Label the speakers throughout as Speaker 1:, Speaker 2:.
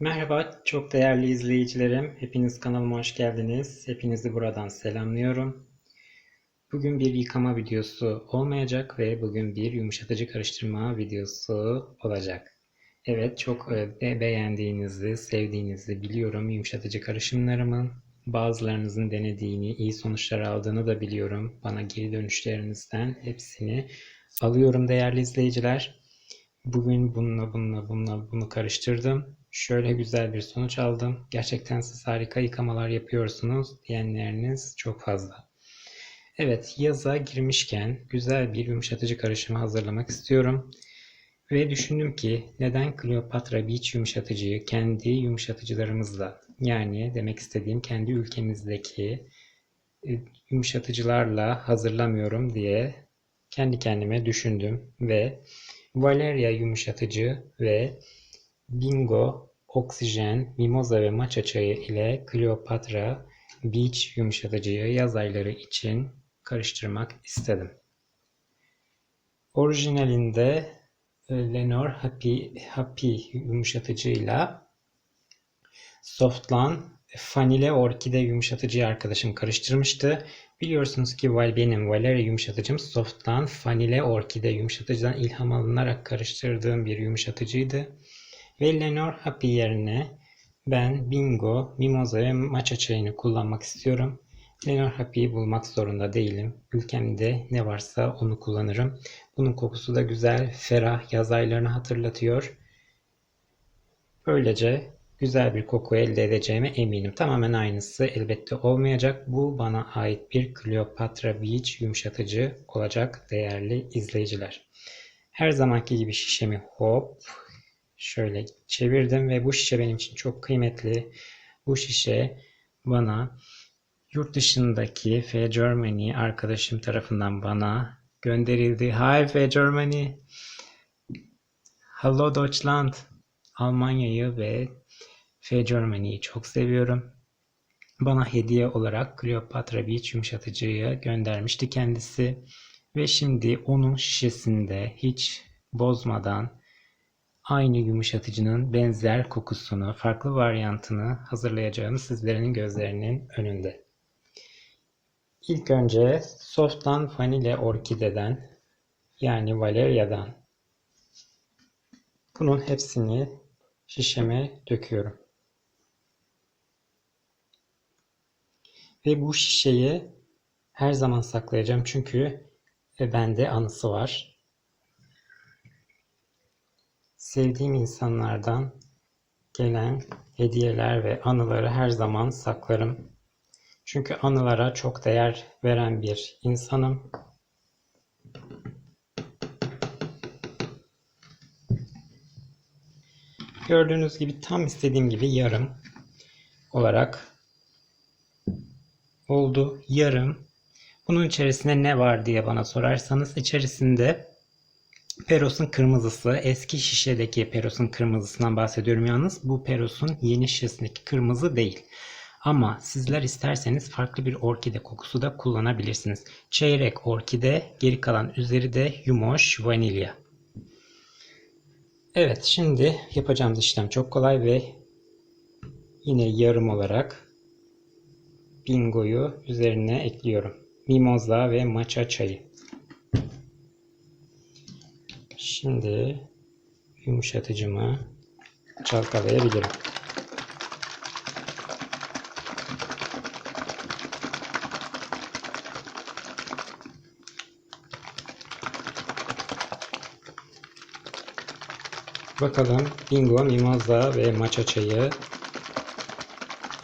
Speaker 1: Merhaba, çok değerli izleyicilerim. Hepiniz kanalıma hoş geldiniz. Hepinizi buradan selamlıyorum. Bugün bir yıkama videosu olmayacak ve bugün bir yumuşatıcı karıştırma videosu olacak. Evet, çok e, be- beğendiğinizi, sevdiğinizi biliyorum yumuşatıcı karışımlarımın. Bazılarınızın denediğini, iyi sonuçlar aldığını da biliyorum. Bana geri dönüşlerinizden hepsini alıyorum değerli izleyiciler. Bugün bununla bununla bununla bunu karıştırdım. Şöyle güzel bir sonuç aldım. Gerçekten siz harika yıkamalar yapıyorsunuz diyenleriniz çok fazla. Evet, yaza girmişken güzel bir yumuşatıcı karışımı hazırlamak istiyorum. Ve düşündüm ki neden Cleopatra Beach yumuşatıcıyı kendi yumuşatıcılarımızla yani demek istediğim kendi ülkemizdeki e, yumuşatıcılarla hazırlamıyorum diye kendi kendime düşündüm ve Valeria yumuşatıcı ve Bingo, Oksijen, Mimoza ve Matcha çayı ile Cleopatra Beach yumuşatıcıyı yaz ayları için karıştırmak istedim. Orijinalinde e, Lenor Happy, Happy yumuşatıcıyla Softlan Vanille Orkide yumuşatıcıyı arkadaşım karıştırmıştı. Biliyorsunuz ki benim Valeria yumuşatıcım Softlan Vanille Orkide yumuşatıcıdan ilham alınarak karıştırdığım bir yumuşatıcıydı. Ve Lenor Happy yerine ben Bingo, Mimoza ve Matcha çayını kullanmak istiyorum. Lenor Happy'yi bulmak zorunda değilim. Ülkemde ne varsa onu kullanırım. Bunun kokusu da güzel, ferah, yaz aylarını hatırlatıyor. Böylece güzel bir koku elde edeceğime eminim. Tamamen aynısı elbette olmayacak. Bu bana ait bir Cleopatra Beach yumuşatıcı olacak değerli izleyiciler. Her zamanki gibi şişemi hop şöyle çevirdim ve bu şişe benim için çok kıymetli. Bu şişe bana yurt dışındaki F Germany arkadaşım tarafından bana gönderildi. Hi F Germany. Hello Deutschland. Almanya'yı ve F Germany'yi çok seviyorum. Bana hediye olarak Cleopatra Beach yumuşatıcıyı göndermişti kendisi. Ve şimdi onun şişesinde hiç bozmadan aynı yumuşatıcının benzer kokusunu, farklı varyantını hazırlayacağım sizlerin gözlerinin önünde. İlk önce Soft'tan Vanille Orkide'den yani Valeria'dan bunun hepsini şişeme döküyorum. Ve bu şişeyi her zaman saklayacağım çünkü bende anısı var. Sevdiğim insanlardan gelen hediyeler ve anıları her zaman saklarım. Çünkü anılara çok değer veren bir insanım. Gördüğünüz gibi tam istediğim gibi yarım olarak oldu. Yarım. Bunun içerisinde ne var diye bana sorarsanız içerisinde Peros'un kırmızısı, eski şişedeki Peros'un kırmızısından bahsediyorum yalnız. Bu Peros'un yeni şişesindeki kırmızı değil. Ama sizler isterseniz farklı bir orkide kokusu da kullanabilirsiniz. Çeyrek orkide, geri kalan üzeri de yumoş vanilya. Evet, şimdi yapacağımız işlem çok kolay ve yine yarım olarak bingoyu üzerine ekliyorum. Mimoza ve matcha çayı. Şimdi yumuşatıcımı çalkalayabilirim. Bakalım bingo, mimoza ve matcha çayı,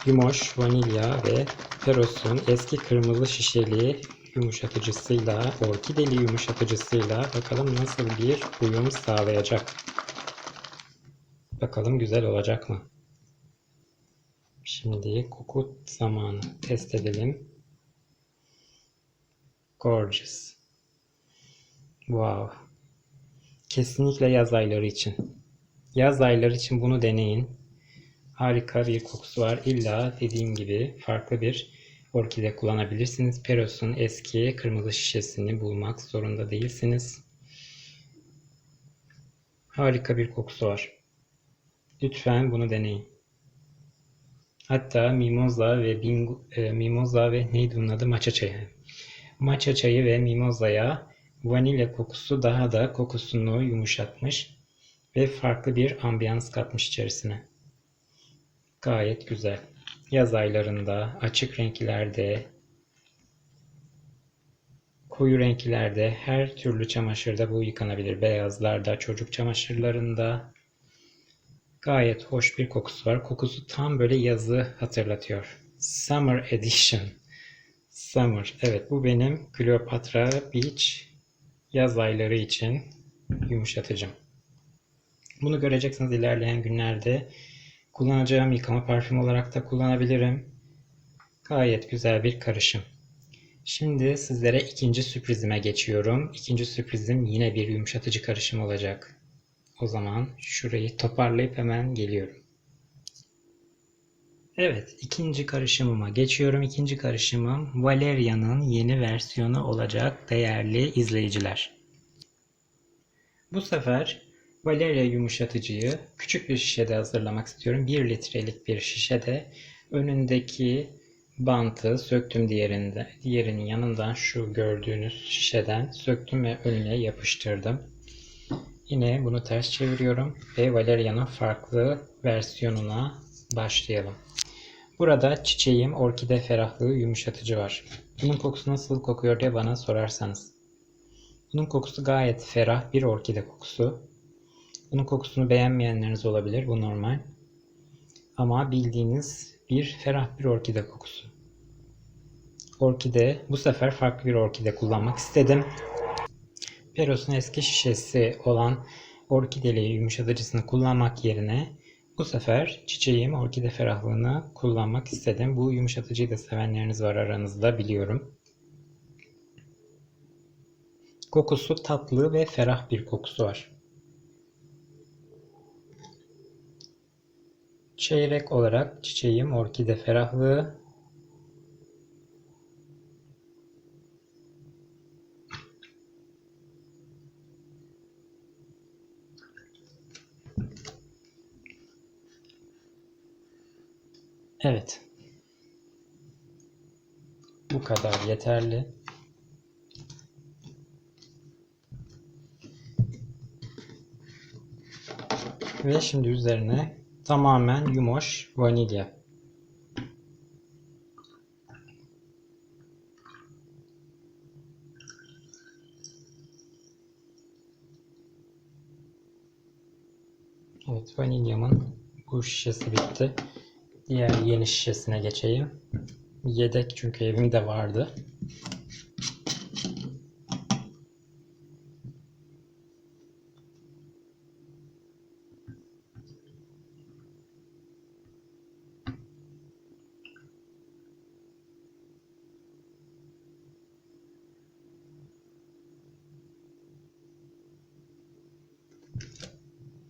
Speaker 1: yumoş, vanilya ve Peros'un eski kırmızı şişeli yumuşatıcısıyla, orkideli yumuşatıcısıyla bakalım nasıl bir uyum sağlayacak. Bakalım güzel olacak mı? Şimdi koku zamanı test edelim. Gorgeous. Wow. Kesinlikle yaz ayları için. Yaz ayları için bunu deneyin. Harika bir kokusu var. İlla dediğim gibi farklı bir orkide kullanabilirsiniz. Peros'un eski kırmızı şişesini bulmak zorunda değilsiniz. Harika bir kokusu var. Lütfen bunu deneyin. Hatta mimoza ve bingo, e, mimoza ve neydi bunun adı? Matcha çayı. Matcha çayı ve mimozaya vanilya kokusu daha da kokusunu yumuşatmış ve farklı bir ambiyans katmış içerisine. Gayet güzel. Yaz aylarında, açık renklerde, koyu renklerde, her türlü çamaşırda bu yıkanabilir. Beyazlarda, çocuk çamaşırlarında, Gayet hoş bir kokusu var. Kokusu tam böyle yazı hatırlatıyor. Summer Edition. Summer. Evet bu benim Cleopatra Beach yaz ayları için yumuşatıcım. Bunu göreceksiniz ilerleyen günlerde. Kullanacağım yıkama parfüm olarak da kullanabilirim. Gayet güzel bir karışım. Şimdi sizlere ikinci sürprizime geçiyorum. İkinci sürprizim yine bir yumuşatıcı karışım olacak. O zaman şurayı toparlayıp hemen geliyorum. Evet, ikinci karışımıma geçiyorum. İkinci karışımım Valeria'nın yeni versiyonu olacak değerli izleyiciler. Bu sefer Valeria yumuşatıcıyı küçük bir şişede hazırlamak istiyorum. 1 litrelik bir şişede önündeki bantı söktüm diğerinde, diğerinin yanından şu gördüğünüz şişeden söktüm ve önüne yapıştırdım. Yine bunu ters çeviriyorum ve Valeria'nın farklı versiyonuna başlayalım. Burada çiçeğim orkide ferahlığı yumuşatıcı var. Bunun kokusu nasıl kokuyor diye bana sorarsanız. Bunun kokusu gayet ferah bir orkide kokusu. Bunun kokusunu beğenmeyenleriniz olabilir. Bu normal. Ama bildiğiniz bir ferah bir orkide kokusu. Orkide bu sefer farklı bir orkide kullanmak istedim. Peros'un eski şişesi olan orkideli yumuşatıcısını kullanmak yerine bu sefer çiçeğim orkide ferahlığını kullanmak istedim. Bu yumuşatıcıyı da sevenleriniz var aranızda biliyorum. Kokusu tatlı ve ferah bir kokusu var. Çeyrek olarak çiçeğim orkide ferahlığı Evet. Bu kadar yeterli. Ve şimdi üzerine tamamen yumoş vanilya. Evet vanilyamın bu şişesi bitti. Diğer yeni şişesine geçeyim. Yedek çünkü evimde vardı.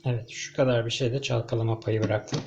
Speaker 1: Evet şu kadar bir şeyde çalkalama payı bıraktım.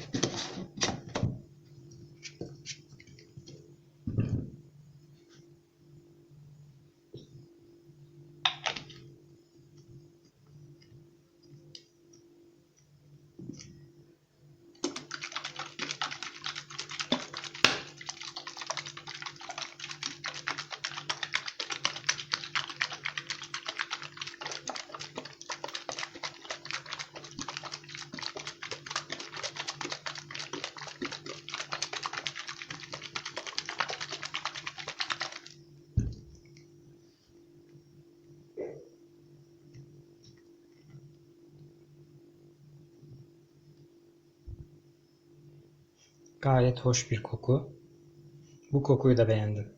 Speaker 1: Gayet hoş bir koku. Bu kokuyu da beğendim.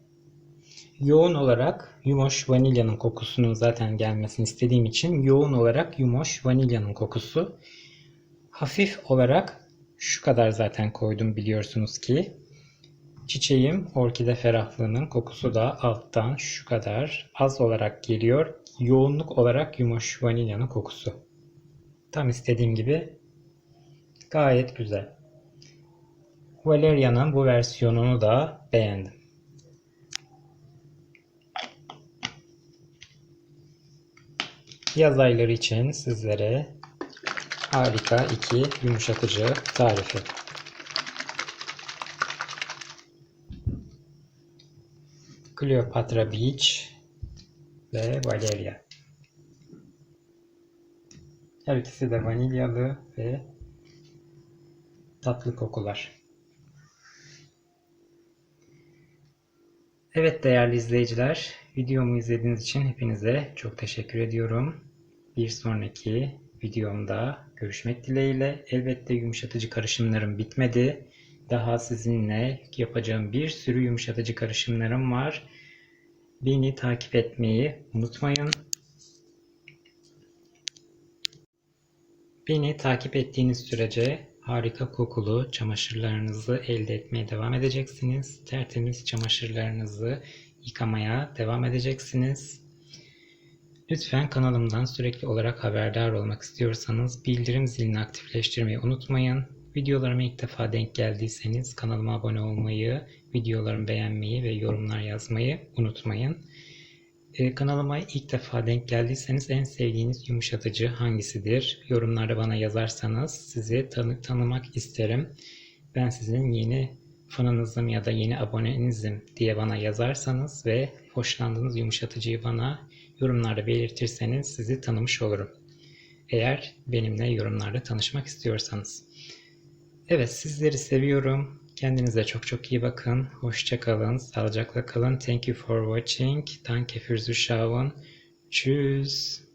Speaker 1: Yoğun olarak yumoş vanilyanın kokusunun zaten gelmesini istediğim için yoğun olarak yumoş vanilyanın kokusu. Hafif olarak şu kadar zaten koydum biliyorsunuz ki. Çiçeğim orkide ferahlığının kokusu da alttan şu kadar az olarak geliyor. Yoğunluk olarak yumoş vanilyanın kokusu. Tam istediğim gibi gayet güzel. Valeria'nın bu versiyonunu da beğendim. Yaz ayları için sizlere harika iki yumuşatıcı tarifi. Cleopatra Beach ve Valeria. Her ikisi de vanilyalı ve tatlı kokular. Evet değerli izleyiciler, videomu izlediğiniz için hepinize çok teşekkür ediyorum. Bir sonraki videomda görüşmek dileğiyle. Elbette yumuşatıcı karışımlarım bitmedi. Daha sizinle yapacağım bir sürü yumuşatıcı karışımlarım var. Beni takip etmeyi unutmayın. Beni takip ettiğiniz sürece harika kokulu çamaşırlarınızı elde etmeye devam edeceksiniz. Tertemiz çamaşırlarınızı yıkamaya devam edeceksiniz. Lütfen kanalımdan sürekli olarak haberdar olmak istiyorsanız bildirim zilini aktifleştirmeyi unutmayın. Videolarıma ilk defa denk geldiyseniz kanalıma abone olmayı, videolarımı beğenmeyi ve yorumlar yazmayı unutmayın. Ee, kanalıma ilk defa denk geldiyseniz en sevdiğiniz yumuşatıcı hangisidir? Yorumlarda bana yazarsanız sizi tanı tanımak isterim. Ben sizin yeni fanınızım ya da yeni abonenizim diye bana yazarsanız ve hoşlandığınız yumuşatıcıyı bana yorumlarda belirtirseniz sizi tanımış olurum. Eğer benimle yorumlarda tanışmak istiyorsanız. Evet sizleri seviyorum. Kendinize çok çok iyi bakın. Hoşça kalın. Sağlıcakla kalın. Thank you for watching. Danke fürs Zuschauen. Tschüss.